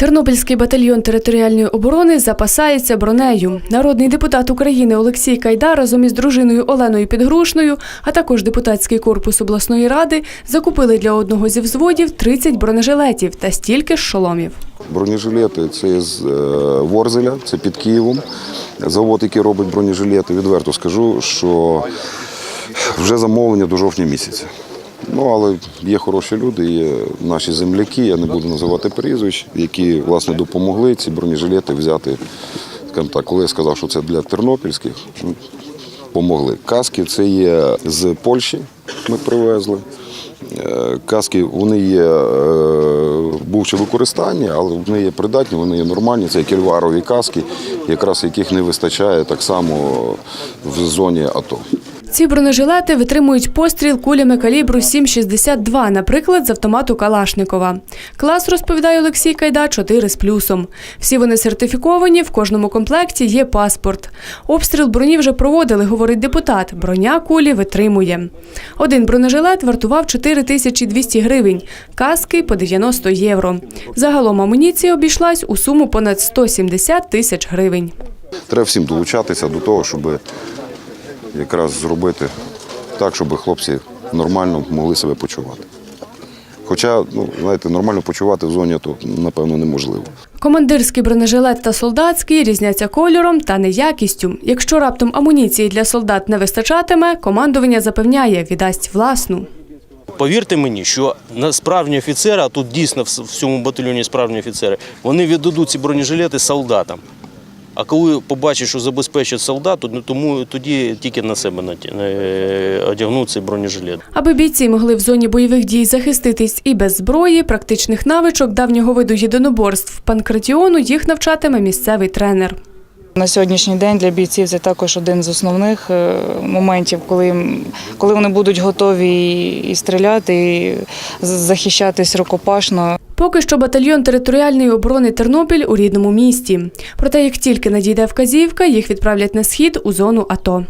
Тернопільський батальйон територіальної оборони запасається бронею. Народний депутат України Олексій Кайда разом із дружиною Оленою Підгрушною, а також депутатський корпус обласної ради закупили для одного зі взводів 30 бронежилетів та стільки ж шоломів. Бронежилети це з е, Ворзеля, це під Києвом. Завод, який робить бронежилети, відверто скажу, що вже замовлення до жовтня місяця. Ну, але є хороші люди, є наші земляки, я не буду називати прізвищ, які власне допомогли ці бронежилети взяти. Так, коли я сказав, що це для тернопільських, ну, помогли. Каски це є з Польщі, ми привезли. Е, Каски вони є е, бувші використання, але вони є придатні, вони є нормальні. Це кільварові каски, якраз яких не вистачає так само в зоні АТО. Ці бронежилети витримують постріл кулями калібру 7,62, наприклад, з автомату Калашникова. Клас, розповідає Олексій Кайда, 4 з плюсом. Всі вони сертифіковані, в кожному комплекті є паспорт. Обстріл броні вже проводили, говорить депутат. Броня кулі витримує. Один бронежилет вартував 4200 гривень, каски по 90 євро. Загалом амуніція обійшлась у суму понад 170 тисяч гривень. Треба всім долучатися до того, щоб якраз зробити так, щоб хлопці нормально могли себе почувати. Хоча, ну, знаєте, нормально почувати в зоні АТО, напевно, неможливо. Командирський бронежилет та солдатський різняться кольором та не якістю. Якщо раптом амуніції для солдат не вистачатиме, командування запевняє, віддасть власну. Повірте мені, що справжні офіцери, а тут дійсно в цьому батальйоні справжні офіцери, вони віддадуть ці бронежилети солдатам. А коли побачиш, що забезпечать солдат, то- ну, тому тоді тільки на себе е, одягнуть цей бронежилет. Аби бійці могли в зоні бойових дій захиститись і без зброї, практичних навичок давнього виду єдиноборств панкратіону їх навчатиме місцевий тренер. На сьогоднішній день для бійців це також один з основних е, моментів, коли, коли вони будуть готові і стріляти, і захищатись рукопашно. Поки що батальйон територіальної оборони Тернопіль у рідному місті. Проте, як тільки надійде вказівка, їх відправлять на схід у зону АТО.